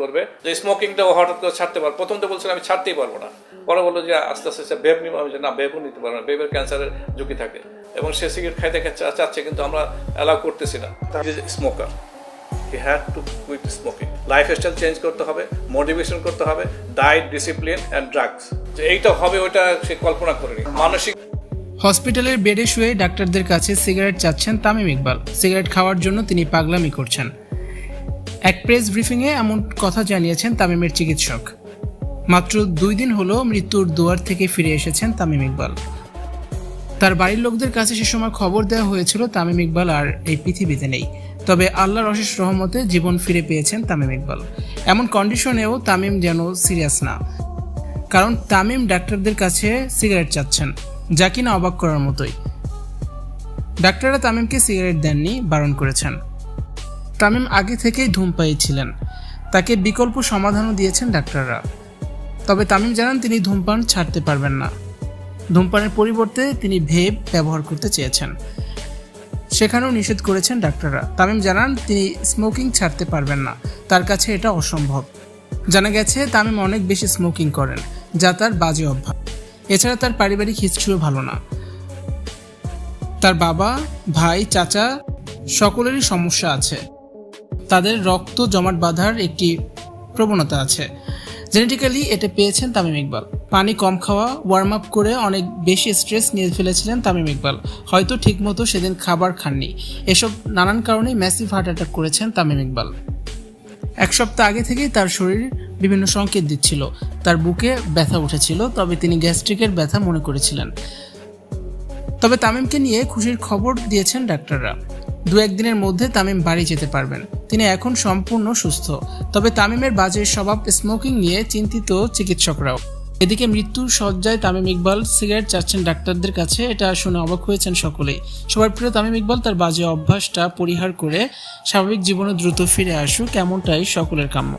করবে। যে স্মোকিংটাও হঠাৎ করে ছাড়তে পারব। প্রথম তো বলছিল আমি ছাড়তেই পারব না। পরে বলল যে, আস্তে আস্তে বেব নিবো। আমি যে না, বেবও নিতে পারব না। বেবের ক্যান্সারের ঝুঁকি থাকে। এবং সে সিগারেট খাইতে খাইতে চাচ্ছে, কিন্তু আমরা অ্যালাউ করতেছি না। Smoker he had to quit smoking life style change করতে হবে মোটিভেশন করতে হবে ডায়েট ডিসিপ্লিন অ্যান্ড ড্রাগস যে এইটা হবে, ওইটা সে কল্পনা করেনি। মানসিক হসপিটালের বেডে শুয়ে ডাক্তারদের কাছে সিগারেট চাচ্ছেন তামিম ইকবাল। সিগারেট খাওয়ার জন্য তিনি পাগলামি করছেন। এক প্রেস ব্রিফিংয়ে এমন কথা জানিয়েছেন তামিমের চিকিৎসক। মাত্র দুই দিন হলো মৃত্যুর দুয়ার থেকে ফিরে এসেছেন তামিম ইকবাল। তার বাড়ির লোকদের কাছে সে সময় খবর দেওয়া হয়েছিল তামিম ইকবাল আর এই পৃথিবীতে নেই। তবে আল্লাহর অশেষ রহমতে জীবন ফিরে পেয়েছেন তামিম ইকবাল। এমন কন্ডিশনেও তামিম যেন সিরিয়াস না। কারণ তামিম ডাক্তারদের কাছে সিগারেট চাচ্ছেন, যা কিনা অবাক করার মতোই। ডাক্তাররা তামিমকে সিগারেট দেননি, বারণ করেছেন। তামিম আগে থেকেই ধূমপায়ী ছিলেন তাকে বিকল্প সমাধানও দিয়েছেন ডাক্তাররা। তবে তামিম জানান, তিনি ধূমপান ছাড়তে পারবেন না। ধূমপানের পরিবর্তে তিনি ভেব ব্যবহার করতে চেয়েছেন। সেখানেও নিষেধ করেছেন ডাক্তাররা। তামিম জানান, তিনি স্মোকিং ছাড়তে পারবেন না। তার কাছে এটা অসম্ভব। জানা গেছে, তামিম অনেক বেশি স্মোকিং করেন, যা তার বাজে অভ্যাস। এছাড়া তার পারিবারিক হিস্ট্রিও ভালো না। তার বাবা, ভাই, চাচা, সকলেরই সমস্যা আছে। তাদের রক্ত জমাট বাঁধার একটি প্রবণতা আছে। জেনেটিক্যালি এটা পেয়েছেন তামিম ইকবাল। পানি কম খাওয়া ওয়ার্ম আপ করে অনেক বেশি স্ট্রেস নিয়ে ফেলেছিলেন তামিম ইকবাল। হয়তো ঠিকমতো সেদিন খাবার খাননি। এসব নানান কারণেই ম্যাসিভ হার্ট অ্যাটাক করেছেন তামিম ইকবাল। এক সপ্তাহ আগে থেকেই তার শরীর বিভিন্ন সংকেত দিচ্ছিল। তার বুকে ব্যথা উঠেছিল, তবে তিনি গ্যাস্ট্রিকের ব্যথা মনে করেছিলেন। তবে তামিমকে নিয়ে খুশির খবর দিয়েছেন ডাক্তাররা। দু একদিনের মধ্যে তামিম বাড়ি যেতে পারবেন। তিনি এখন সম্পূর্ণ সুস্থ। তবে তামিমের বাজে স্বভাব স্মোকিং নিয়ে চিন্তিত চিকিৎসকরাও। এদিকে মৃত্যুর শয্যায় তামিম ইকবাল সিগারেট চাচ্ছেন ডাক্তারদের কাছে, এটা শুনে অবাক হয়েছেন সকলেই। সবার প্রিয় তামিম ইকবাল তার বাজে অভ্যাসটা পরিহার করে স্বাভাবিক জীবনে দ্রুত ফিরে আসুক, এমনটাই সকলের কাম্য।